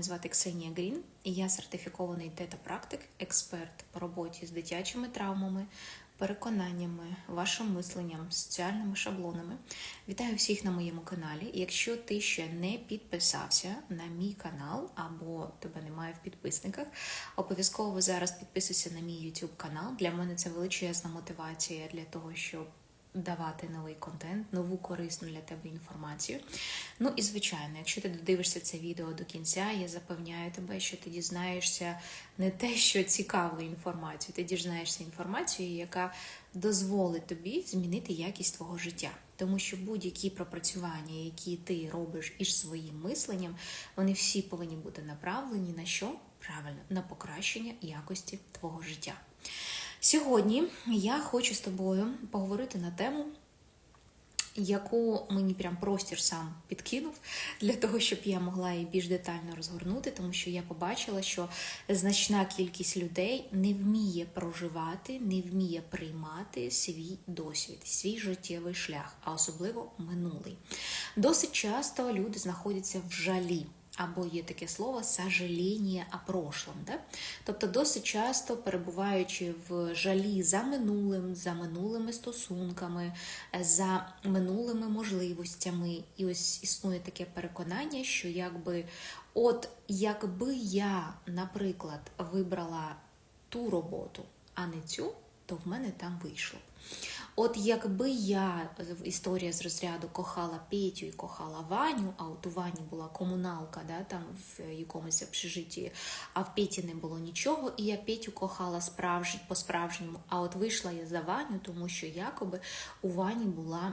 Мене звати Ксенія Грін, і я сертифікований тета-практик, експерт по роботі з дитячими травмами, переконаннями, вашим мисленням, соціальними шаблонами. Вітаю всіх на моєму каналі. Якщо ти ще не підписався на мій канал або тебе немає в підписниках, обов'язково зараз підписуйся на мій YouTube канал. Для мене це величезна мотивація для того, щоб давати новий контент, нову корисну для тебе інформацію. Ну і звичайно, якщо ти додивишся це відео до кінця, я запевняю тебе, що ти дізнаєшся не те, що цікаву інформацію, ти дізнаєшся інформацію, яка дозволить тобі змінити якість твого життя. Тому що будь-які пропрацювання, які ти робиш із своїм мисленням, вони всі повинні бути направлені на що? Правильно, на покращення якості твого життя. Сьогодні я хочу з тобою поговорити на тему, яку мені прям простір сам підкинув для того, щоб я могла її більш детально розгорнути, тому що я побачила, що значна кількість людей не вміє проживати, не вміє приймати свій досвід, свій життєвий шлях, а особливо минулий. Досить часто люди знаходяться в жалі. Або є таке слово сожаління о прошлом. Да? Тобто досить часто перебуваючи в жалі за минулим, за минулими стосунками, за минулими можливостями, і ось існує таке переконання, що якби от якби я, наприклад, вибрала ту роботу, а не цю, то в мене там вийшло. От якби я історія з розряду кохала Петю і кохала Ваню, а от у Вані була комуналка, да, там в якомусь общежитті, а в Петі не було нічого, і я Петю кохала справж... по-справжньому. А от вийшла я за Ваню, тому що якоби у Вані була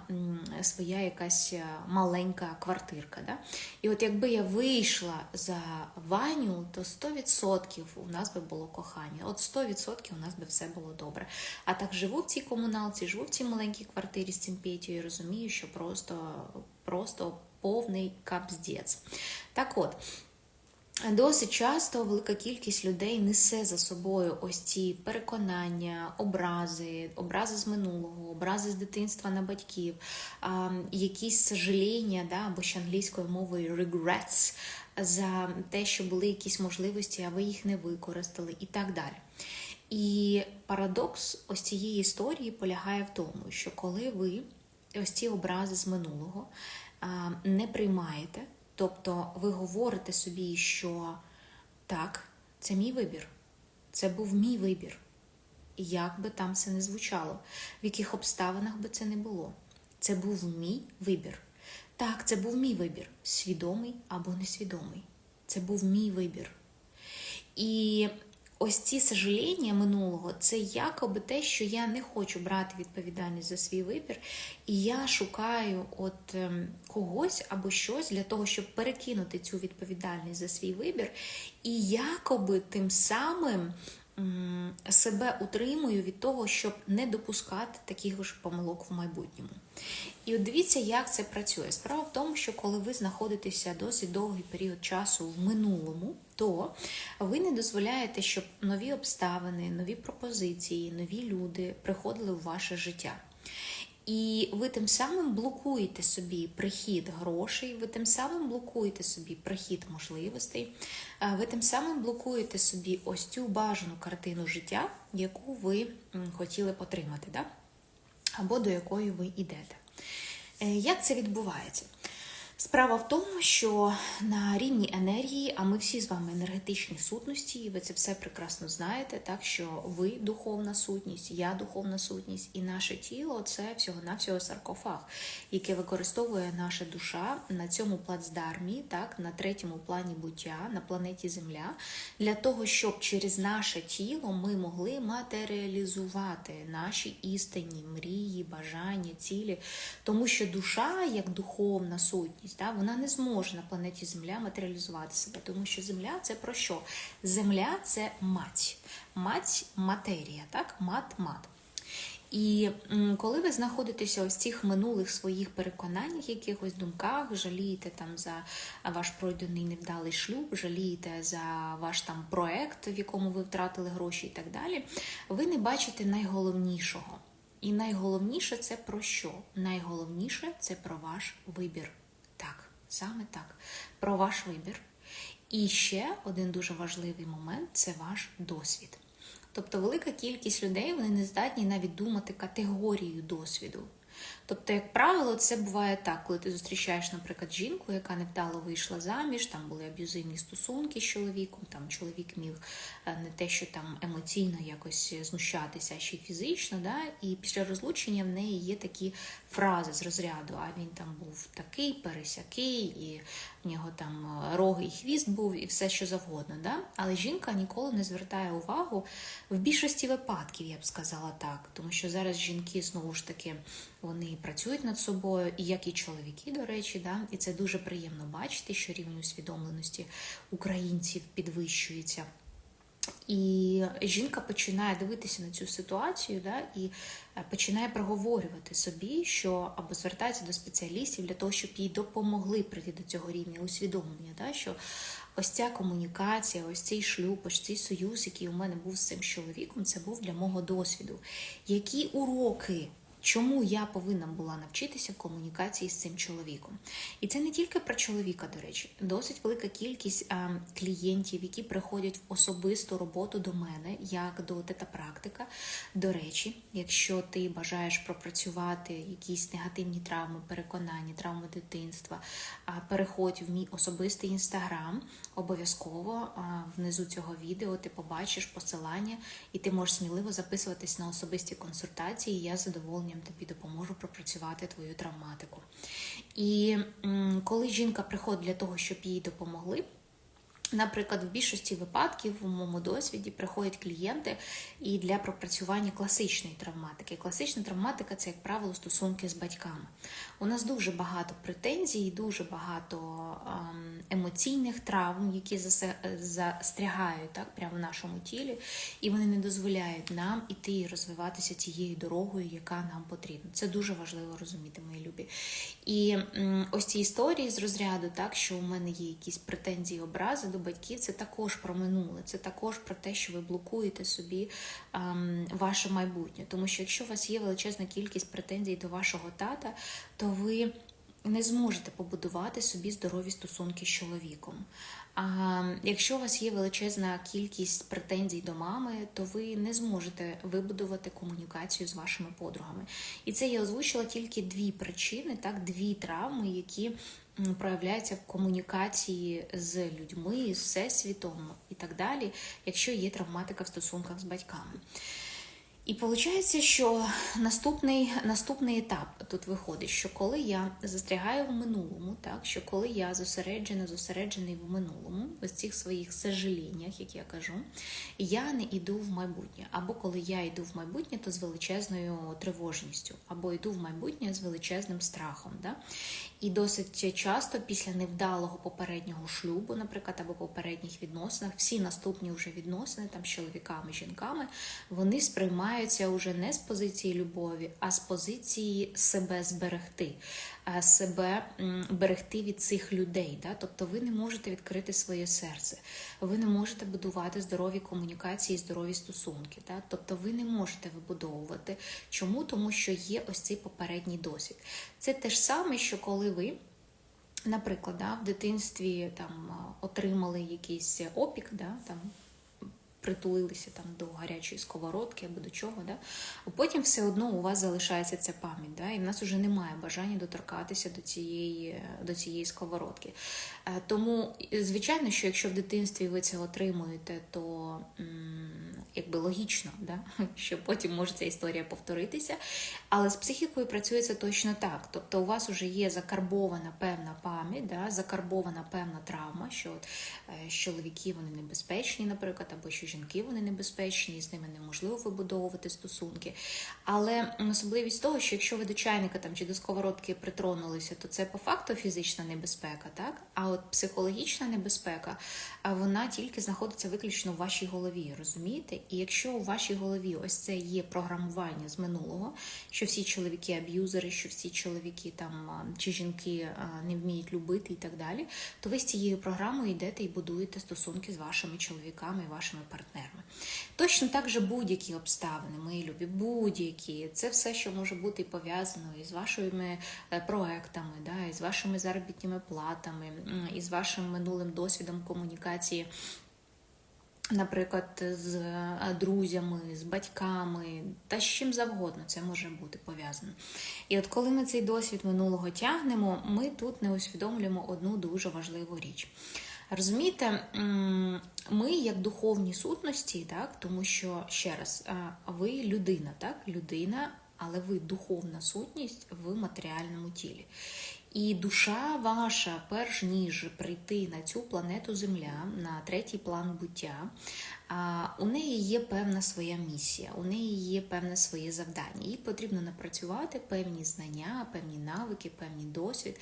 своя якась маленька квартирка. Да? І от якби я вийшла за Ваню, то 100% у нас би було кохання. От 100% у нас би все було добре. А так живу в цій комуналці, живу в цій маленькій квартирі з цим Петю і розумію, що просто, просто повний капздець. Так от. Досить часто велика кількість людей несе за собою ось ці переконання, образи, образи з минулого, образи з дитинства на батьків, якісь сожаління, да, або ще англійською мовою regrets за те, що були якісь можливості, а ви їх не використали, і так далі. І парадокс ось цієї історії полягає в тому, що коли ви ось ці образи з минулого не приймаєте, тобто ви говорите собі, що так, це мій вибір, це був мій вибір. Як би там це не звучало, в яких обставинах би це не було. Це був мій вибір. Так, це був мій вибір, свідомий або несвідомий. Це був мій вибір. І ось ці сожаління минулого це якоби те, що я не хочу брати відповідальність за свій вибір, і я шукаю от ем, когось або щось для того, щоб перекинути цю відповідальність за свій вибір, і якоби тим самим. Себе утримую від того, щоб не допускати таких ж помилок в майбутньому. І от дивіться, як це працює. Справа в тому, що коли ви знаходитеся досить довгий період часу в минулому, то ви не дозволяєте, щоб нові обставини, нові пропозиції, нові люди приходили в ваше життя. І ви тим самим блокуєте собі прихід грошей, ви тим самим блокуєте собі прихід можливостей, ви тим самим блокуєте собі ось цю бажану картину життя, яку ви хотіли отримати, да? або до якої ви йдете. Е, як це відбувається? Справа в тому, що на рівні енергії, а ми всі з вами енергетичні сутності, і ви це все прекрасно знаєте, так що ви духовна сутність, я духовна сутність, і наше тіло це всього-навсього саркофаг, який використовує наша душа на цьому плацдармі, так, на третьому плані буття, на планеті Земля, для того, щоб через наше тіло ми могли матеріалізувати наші істинні мрії, бажання, цілі, тому що душа, як духовна сутність, сутність, да, вона не зможе на планеті Земля матеріалізувати себе, тому що Земля це про що? Земля це мать, мать матерія, так? мат-мат. І коли ви знаходитеся ось цих минулих своїх переконаннях, якихось думках, жалієте там за ваш пройдений невдалий шлюб, жалієте за ваш там проект, в якому ви втратили гроші і так далі, ви не бачите найголовнішого. І найголовніше це про що? Найголовніше це про ваш вибір. Саме так. Про ваш вибір. І ще один дуже важливий момент це ваш досвід. Тобто, велика кількість людей вони не здатні навіть думати категорію досвіду. Тобто, як правило, це буває так, коли ти зустрічаєш, наприклад, жінку, яка невдало вийшла заміж, там були аб'юзивні стосунки з чоловіком, там чоловік міг е, не те, що там емоційно якось знущатися, а ще й фізично. Да? І після розлучення в неї є такі фрази з розряду: а він там був такий, пересякий, і в нього там е, роги і хвіст був, і все що завгодно. Да? Але жінка ніколи не звертає увагу в більшості випадків, я б сказала так, тому що зараз жінки знову ж таки вони працюють над собою, і як і чоловіки, до речі, да? і це дуже приємно бачити, що рівень усвідомленості українців підвищується. І жінка починає дивитися на цю ситуацію, да, і е, починає проговорювати собі, що або звертається до спеціалістів для того, щоб їй допомогли прийти до цього рівня усвідомлення, да, що ось ця комунікація, ось цей шлюб, ось цей союз, який у мене був з цим чоловіком, це був для мого досвіду. Які уроки Чому я повинна була навчитися комунікації з цим чоловіком? І це не тільки про чоловіка, до речі, досить велика кількість клієнтів, які приходять в особисту роботу до мене, як до тета-практика. До речі, якщо ти бажаєш пропрацювати якісь негативні травми, переконання, травми дитинства, переходь в мій особистий інстаграм, обов'язково внизу цього відео ти побачиш посилання, і ти можеш сміливо записуватись на особисті консультації. Я задоволення задоволенням тобі допоможу пропрацювати твою травматику. І коли жінка приходить для того, щоб їй допомогли, Наприклад, в більшості випадків в моєму досвіді приходять клієнти і для пропрацювання класичної травматики. Класична травматика це, як правило, стосунки з батьками. У нас дуже багато претензій, дуже багато ем, емоційних травм, які застрягають так, прямо в нашому тілі, і вони не дозволяють нам іти і розвиватися цією дорогою, яка нам потрібна. Це дуже важливо розуміти, мої любі. І ось ці історії з розряду, так, що у мене є якісь претензії, образи до батьків це також про минуле, це також про те, що ви блокуєте собі ем, ваше майбутнє. Тому що якщо у вас є величезна кількість претензій до вашого тата, то ви не зможете побудувати собі здорові стосунки з чоловіком. Якщо у вас є величезна кількість претензій до мами, то ви не зможете вибудувати комунікацію з вашими подругами. І це я озвучила тільки дві причини, так, дві травми, які проявляється в комунікації з людьми, з всесвітом і так далі, якщо є травматика в стосунках з батьками. І виходить, що наступний наступний етап тут виходить, що коли я застрягаю в минулому, так що коли я зосереджена, зосереджений в минулому, ось цих своїх сожаліннях, як я кажу, я не йду в майбутнє. Або коли я йду в майбутнє, то з величезною тривожністю, або йду в майбутнє з величезним страхом. Да? І досить часто після невдалого попереднього шлюбу, наприклад, або попередніх відносинах, всі наступні вже відносини там з чоловіками, жінками, вони сприймаються вже не з позиції любові, а з позиції себе зберегти, себе берегти від цих людей. Да? Тобто ви не можете відкрити своє серце, ви не можете будувати здорові комунікації, здорові стосунки. Да? Тобто ви не можете вибудовувати. Чому? Тому що є ось цей попередній досвід. Це те ж саме, що коли ви. Наприклад, да, в дитинстві там отримали якийсь опік, да, там притулилися там до гарячої сковородки або до чого, да? а потім все одно у вас залишається ця пам'ять, да? і в нас вже немає бажання доторкатися до цієї до цієї сковородки. Е, тому, звичайно, що якщо в дитинстві ви це отримуєте, то якби логічно, да? що потім може ця історія повторитися. Але з психікою працює це точно так. Тобто у вас вже є закарбована певна пам'ять, да? закарбована певна травма, що от, е, чоловіки вони небезпечні, наприклад, або що жінки вони небезпечні, і з ними неможливо вибудовувати стосунки. Але особливість того, що якщо ви до чайника там чи до сковородки притронулися, то це по факту фізична небезпека, так? А от психологічна небезпека, вона тільки знаходиться виключно в вашій голові, розумієте? І якщо у вашій голові ось це є програмування з минулого, що всі чоловіки аб'юзери, що всі чоловіки там чи жінки не вміють любити і так далі, то ви з цією програмою йдете і будуєте стосунки з вашими чоловіками і вашими партнерами. Точно так же будь-які обставини, мої любі, будь-які, це все, що може бути пов'язано із вашими е, проектами, да, із вашими заробітними платами, із вашим минулим досвідом комунікації. Наприклад, з е, друзями, з батьками та з чим завгодно це може бути пов'язано. І от коли ми цей досвід минулого тягнемо, ми тут не усвідомлюємо одну дуже важливу річ. Розумієте, ми як духовні сутності, так, тому що ще раз, е, ви людина, так, людина, але ви духовна сутність в матеріальному тілі. І душа ваша, перш ніж прийти на цю планету Земля, на третій план буття, у неї є певна своя місія, у неї є певне своє завдання. Їй потрібно напрацювати певні знання, певні навики, певний досвід.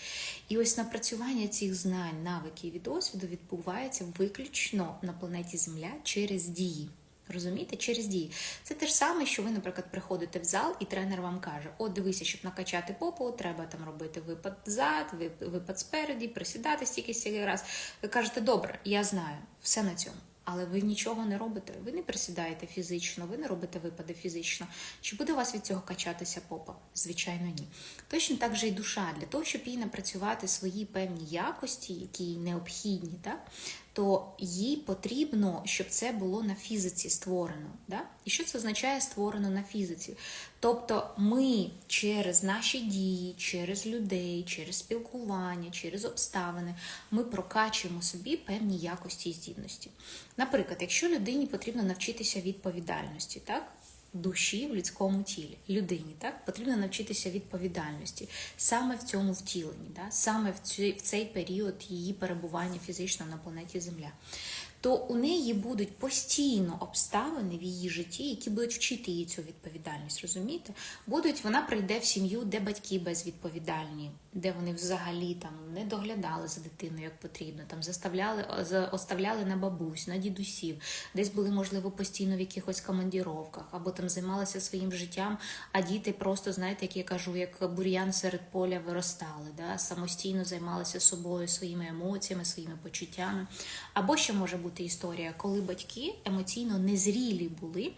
І ось напрацювання цих знань, навиків і досвіду відбувається виключно на планеті Земля через дії. Розумієте, через дії. Це те ж саме, що ви, наприклад, приходите в зал, і тренер вам каже: От дивися, щоб накачати попу, треба там робити випад зад, випад спереді, присідати стільки стільки раз. Ви кажете, добре, я знаю, все на цьому. Але ви нічого не робите. Ви не присідаєте фізично, ви не робите випади фізично. Чи буде у вас від цього качатися попа? Звичайно, ні. Точно так же і душа для того, щоб їй напрацювати свої певні якості, які їй необхідні, так? То їй потрібно, щоб це було на фізиці створено. Да? І що це означає створено на фізиці? Тобто ми через наші дії, через людей, через спілкування, через обставини, ми прокачуємо собі певні якості і здібності. Наприклад, якщо людині потрібно навчитися відповідальності, так? Душі в людському тілі, людині, так потрібно навчитися відповідальності саме в цьому втіленні, да? саме в цей, в цей період її перебування фізично на планеті Земля. То у неї будуть постійно обставини в її житті, які будуть вчити її цю відповідальність. Розумієте? Будуть вона прийде в сім'ю, де батьки безвідповідальні, де вони взагалі там не доглядали за дитиною як потрібно, там заставляли оставляли на бабусь, на дідусів, десь були можливо постійно в якихось командіровках, або там займалися своїм життям, а діти просто, знаєте, як я кажу, як бур'ян серед поля виростали, да? самостійно займалися собою, своїми емоціями, своїми почуттями. Або ще може бути історія, коли батьки емоційно незрілі були,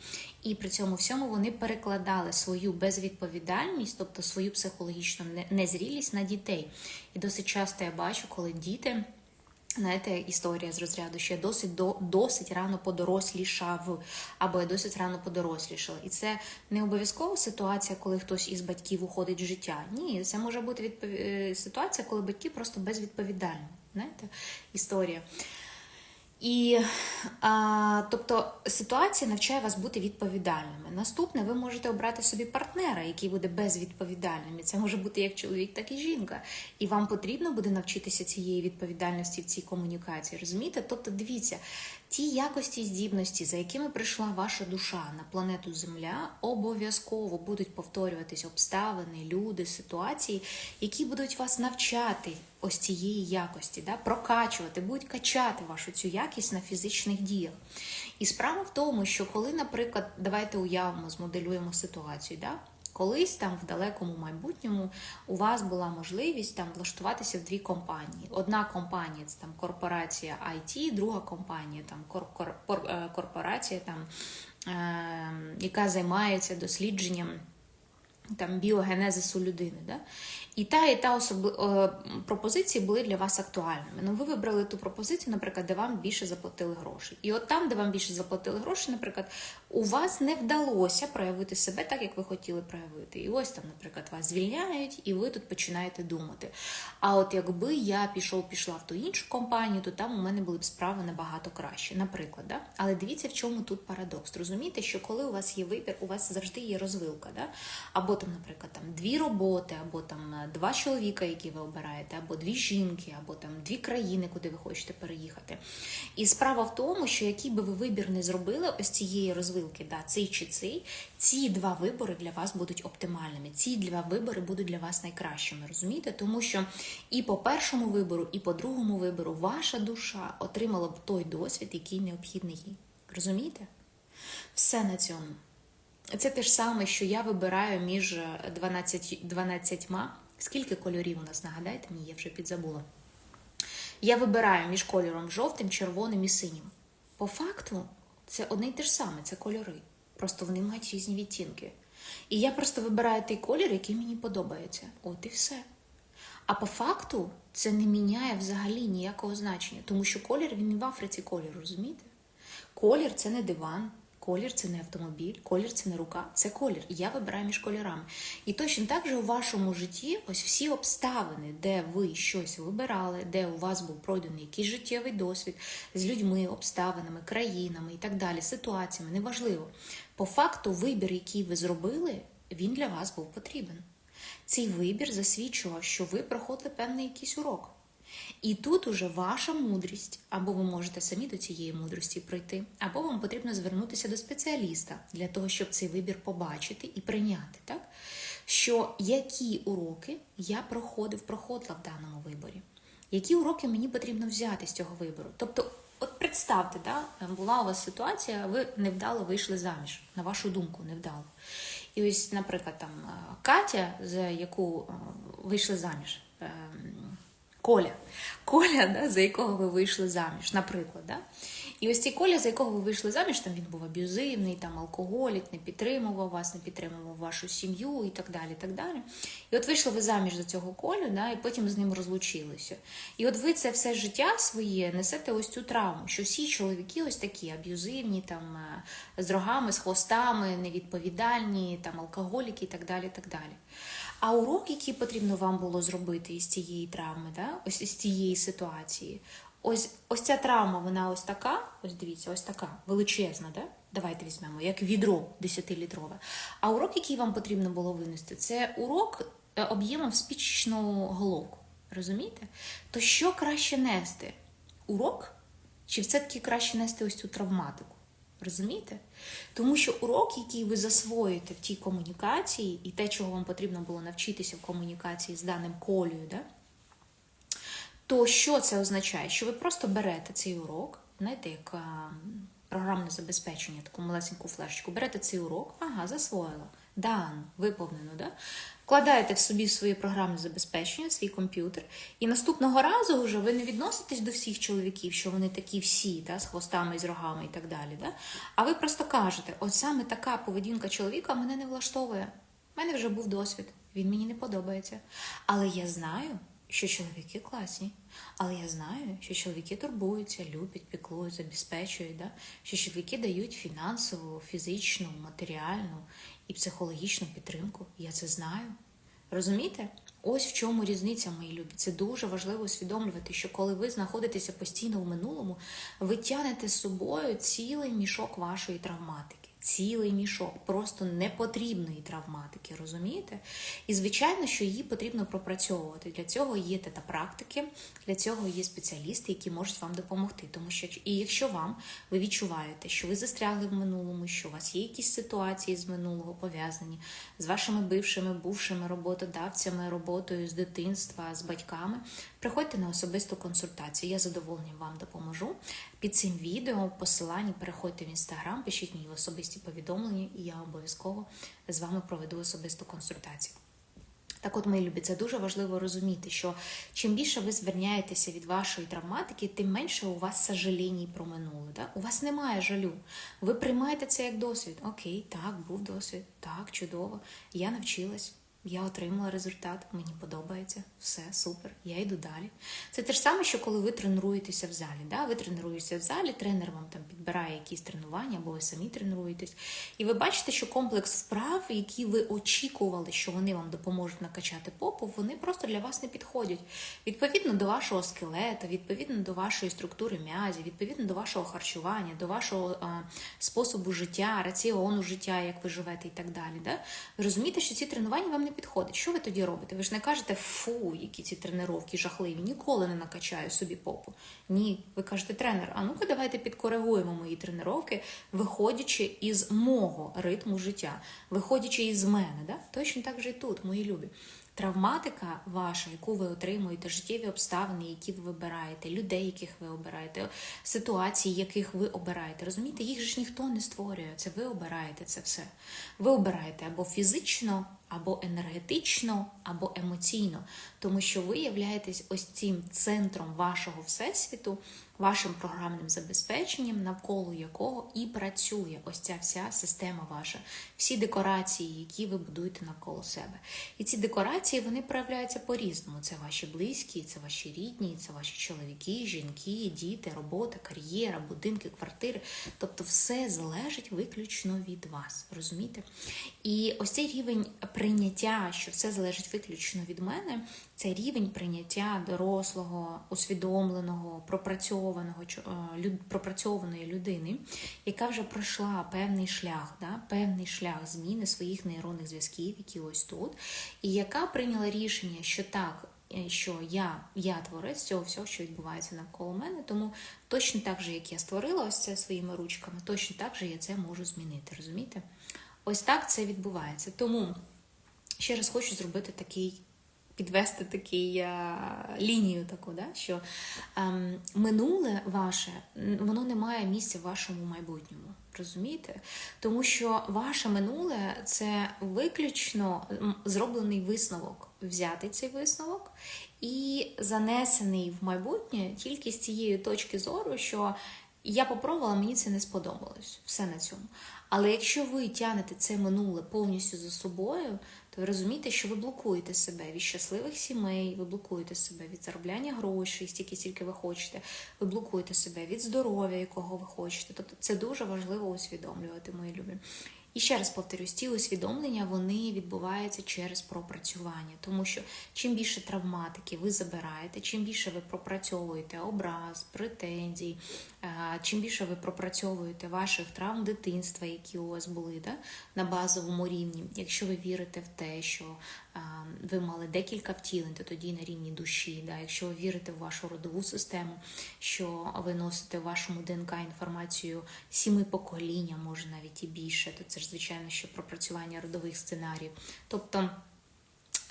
і при цьому всьому вони перекладали свою безвідповідальність, тобто свою психологічну незрілість на дітей. І досить часто я бачу, коли діти. Знаєте, історія з розряду, що я досить до досить рано подорослішав, або я досить рано подорослішала. І це не обов'язково ситуація, коли хтось із батьків уходить з життя. Ні, це може бути відпов... е, ситуація, коли батьки просто безвідповідальні. Знаєте, історія. І а, тобто ситуація навчає вас бути відповідальними. Наступне, ви можете обрати собі партнера, який буде безвідповідальним. І Це може бути як чоловік, так і жінка. І вам потрібно буде навчитися цієї відповідальності в цій комунікації. Розумієте? Тобто, дивіться, ті якості здібності, за якими прийшла ваша душа на планету Земля, обов'язково будуть повторюватись обставини, люди, ситуації, які будуть вас навчати ось цієї якості, да? прокачувати, будуть качати вашу цю якість на фізичних діях. І справа в тому, що коли, наприклад, давайте уявимо, змоделюємо ситуацію, да? Колись там в далекому майбутньому у вас була можливість там влаштуватися в дві компанії. Одна компанія це там корпорація IT, друга компанія там е, корпорація, там, е, яка займається дослідженням там біогенезису людини. Да? І та, і та особи... е, пропозиції були для вас актуальними. Ну, ви вибрали ту пропозицію, наприклад, де вам більше заплатили грошей. І от там, де вам більше заплатили грошей, наприклад, у вас не вдалося проявити себе так, як ви хотіли проявити. І ось там, наприклад, вас звільняють, і ви тут починаєте думати. А от якби я пішов, пішла в ту іншу компанію, то там у мене були б справи набагато краще. Наприклад, да? але дивіться, в чому тут парадокс. Розумієте, що коли у вас є вибір, у вас завжди є розвилка. Да? Або там, наприклад, там дві роботи, або там е, два чоловіка, які ви обираєте, або дві жінки, або там дві країни, куди ви хочете переїхати. І справа в тому, що який би ви вибір не зробили, ось цієї розвилки, да, цей чи цей, ці два вибори для вас будуть оптимальними. Ці два вибори будуть для вас найкращими. Розумієте? Тому що і по першому вибору, і по другому вибору ваша душа отримала б той досвід, який необхідний їй. Розумієте? Все на цьому. Це те ж саме, що я вибираю між 12, 12 Скільки кольорів у нас, нагадайте мені, я вже підзабула. Я вибираю між кольором жовтим, червоним і синім. По факту, це одне й те ж саме, це кольори. Просто вони мають різні відтінки. І я просто вибираю той колір, який мені подобається. От і все. А по факту це не міняє взагалі ніякого значення, тому що колір він не в Африці колір, розумієте? Колір це не диван, колір це не автомобіль, колір це не рука, це колір. Я вибираю між кольорами. І точно так же у вашому житті ось всі обставини, де ви щось вибирали, де у вас був пройдений якийсь життєвий досвід з людьми, обставинами, країнами і так далі, ситуаціями, неважливо. По факту, вибір, який ви зробили, він для вас був потрібен. Цей вибір засвідчував, що ви проходили певний якийсь урок. І тут уже ваша мудрість, або ви можете самі до цієї мудрості прийти, або вам потрібно звернутися до спеціаліста для того, щоб цей вибір побачити і прийняти, так? Що які уроки я проходив, проходила в даному виборі, які уроки мені потрібно взяти з цього вибору. Тобто, от представте, да, була у вас ситуація, ви невдало вийшли заміж, на вашу думку, невдало. І ось, наприклад, там Катя, за яку вийшли заміж. Коля, Коля, да, за якого ви вийшли заміж, наприклад. Да? І ось цей Коля, за якого ви вийшли заміж, там він був аб'юзивний, там алкоголік, не підтримував вас, не підтримував вашу сім'ю і так далі. І так далі. І от вийшли ви заміж за цього Колю, да, і потім з ним розлучилися. І от ви це все життя своє несете ось цю травму, що всі чоловіки ось такі аб'юзивні, там з рогами, з хвостами, невідповідальні, там алкоголіки і так далі. І так далі. А урок, який потрібно вам було зробити із цієї травми, да? ось із цієї ситуації, ось ось ця травма, вона ось така, ось дивіться, ось така величезна. да? Давайте візьмемо, як відро 10-літрове. А урок, який вам потрібно було винести, це урок е, об'ємом спічечну головку. Розумієте? То що краще нести? Урок? Чи все-таки краще нести ось цю травматику? Розумієте? Тому що урок, який ви засвоїте в тій комунікації, і те, чого вам потрібно було навчитися в комунікації з даним колею, да? то що це означає? Що ви просто берете цей урок, знаєте, як програмне забезпечення, таку малесеньку флешечку, берете цей урок, ага, засвоїла. Дан, виповнено, да? вкладаєте в собі своє програмне забезпечення, свій комп'ютер, і наступного разу вже ви не відноситесь до всіх чоловіків, що вони такі всі, да, з хвостами, з рогами і так далі. Да? А ви просто кажете, от саме така поведінка чоловіка мене не влаштовує. У мене вже був досвід, він мені не подобається. Але я знаю, що чоловіки класні. Але я знаю, що чоловіки турбуються, люблять, піклують, забезпечують, да? що чоловіки дають фінансову, фізичну, матеріальну і психологічну підтримку. Я це знаю. Розумієте? Ось в чому різниця, мої любі. Це дуже важливо усвідомлювати, що коли ви знаходитеся постійно в минулому, ви тянете з собою цілий мішок вашої травматики. Цілий мішок просто непотрібної травматики, розумієте? І, звичайно, що її потрібно пропрацьовувати. Для цього є тета-практики, для цього є спеціалісти, які можуть вам допомогти. Тому що, і якщо вам ви відчуваєте, що ви застрягли в минулому, що у вас є якісь ситуації з минулого пов'язані з вашими бившими, бувшими роботодавцями, роботою з дитинства, з батьками, приходьте на особисту консультацію. Я задоволення вам допоможу. Під цим відео посиланні переходьте в інстаграм, пишіть мені в особисті повідомлення, і я обов'язково з вами проведу особисту консультацію. Так от, мої любі, це дуже важливо розуміти, що чим більше ви зверняєтеся від вашої травматики, тим менше у вас сожалінь про минуле. Да? У вас немає жалю. Ви приймаєте це як досвід. Окей, так, був досвід, так, чудово. Я навчилась. Я отримала результат, мені подобається, все супер, я йду далі. Це те ж саме, що коли ви тренуєтеся в залі. Да? Ви тренуєтеся в залі, тренер вам там підбирає якісь тренування, або ви самі тренуєтесь. І ви бачите, що комплекс вправ, які ви очікували, що вони вам допоможуть накачати попу, вони просто для вас не підходять. Відповідно до вашого скелета, відповідно до вашої структури м'язів, відповідно до вашого харчування, до вашого а, способу життя, раціону життя, як ви живете і так далі. Да? Ви розумієте, що ці тренування вам не підходить. Що ви тоді робите? Ви ж не кажете, фу, які ці тренировки жахливі, ніколи не накачаю собі попу. Ні, ви кажете, тренер, а ну-ка давайте підкоригуємо мої тренування, виходячи із мого ритму життя, виходячи із мене. Да? Точно так же і тут, мої любі. травматика ваша, яку ви отримуєте, життєві обставини, які ви вибираєте, людей, яких ви обираєте, ситуації, яких ви обираєте. Розумієте, їх ж ніхто не створює. Це ви обираєте це все. Ви обираєте або фізично, або енергетично, або емоційно, тому що ви являєтесь ось цим центром вашого всесвіту, вашим програмним забезпеченням, навколо якого і працює ось ця вся система ваша, всі декорації, які ви будуєте навколо себе. І ці декорації вони проявляються по-різному. Це ваші близькі, це ваші рідні, це ваші чоловіки, жінки, діти, робота, кар'єра, будинки, квартири. Тобто, все залежить виключно від вас. Розумієте? І ось цей рівень прийняття, що все залежить виключно від мене, це рівень прийняття дорослого, усвідомленого, пропрацьованого е, пропрацьованої людини, яка вже пройшла певний шлях, да, певний шлях зміни своїх нейронних зв'язків, які ось тут, і яка прийняла рішення, що так. е, Що я, я творець цього всього, що відбувається навколо мене, тому точно так же, як я створила ось це своїми ручками, точно так же я це можу змінити. Розумієте? Ось так це відбувається. Тому ще раз хочу зробити такий, підвести такий а, лінію таку, да? що ем, минуле ваше, воно не має місця в вашому майбутньому. Розумієте? Тому що ваше минуле це виключно зроблений висновок. Взяти цей висновок і занесений в майбутнє тільки з цієї точки зору, що я попробувала, мені це не сподобалось. Все на цьому. Але якщо ви тягнете це минуле повністю за собою, то ви розумієте, що ви блокуєте себе від щасливих сімей, ви блокуєте себе від заробляння грошей, стільки стільки ви хочете, ви блокуєте себе від здоров'я, якого ви хочете. Тобто це дуже важливо усвідомлювати, мої любі. І ще раз повторюсь, ці усвідомлення вони відбуваються через пропрацювання, тому що чим більше травматики ви забираєте, чим більше ви пропрацьовуєте образ, претензій, чим більше ви пропрацьовуєте ваших травм дитинства, які у вас були да, на базовому рівні, якщо ви вірите в те, що е, ви мали декілька втілень, то тоді на рівні душі. Да, якщо ви вірите в вашу родову систему, що ви носите в вашому ДНК інформацію сіми покоління, може навіть і більше, то це ж звичайно, що пропрацювання родових сценаріїв. Тобто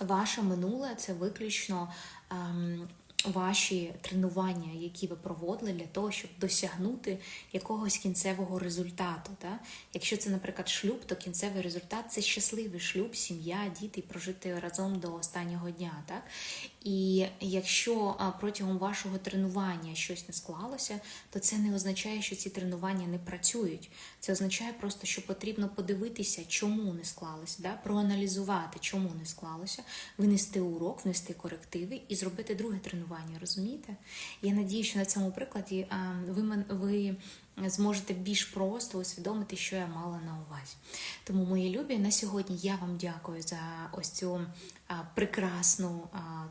ваше минуле це виключно ем, ваші тренування, які ви проводили для того, щоб досягнути якогось кінцевого результату. Так? Якщо це, наприклад, шлюб, то кінцевий результат це щасливий шлюб, сім'я, діти, прожити разом до останнього дня. Так? І якщо протягом вашого тренування щось не склалося, то це не означає, що ці тренування не працюють. Це означає просто, що потрібно подивитися, чому не склалося, да? проаналізувати, чому не склалося, винести урок, внести корективи і зробити друге тренування. Розумієте? Я надію, що на цьому прикладі ви, ви зможете більш просто усвідомити, що я мала на увазі. Тому, мої любі, на сьогодні я вам дякую за ось цю прекрасну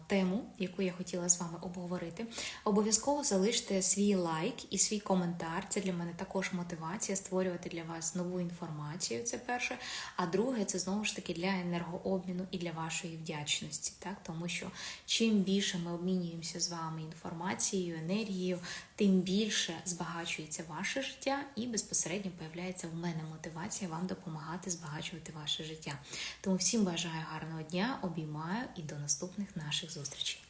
тему, яку я хотіла з вами обговорити. Обов'язково залиште свій лайк і свій коментар. Це для мене також мотивація створювати для вас нову інформацію. Це перше. А друге, це знову ж таки для енергообміну і для вашої вдячності. Так? Тому що чим більше ми обмінюємося з вами інформацією, енергією, тим більше збагачується ваше життя і безпосередньо появляється в мене мотивація вам допомагати збагачувати ваше життя. Тому всім бажаю гарного дня, обіймаю і до наступних наших зустрічей.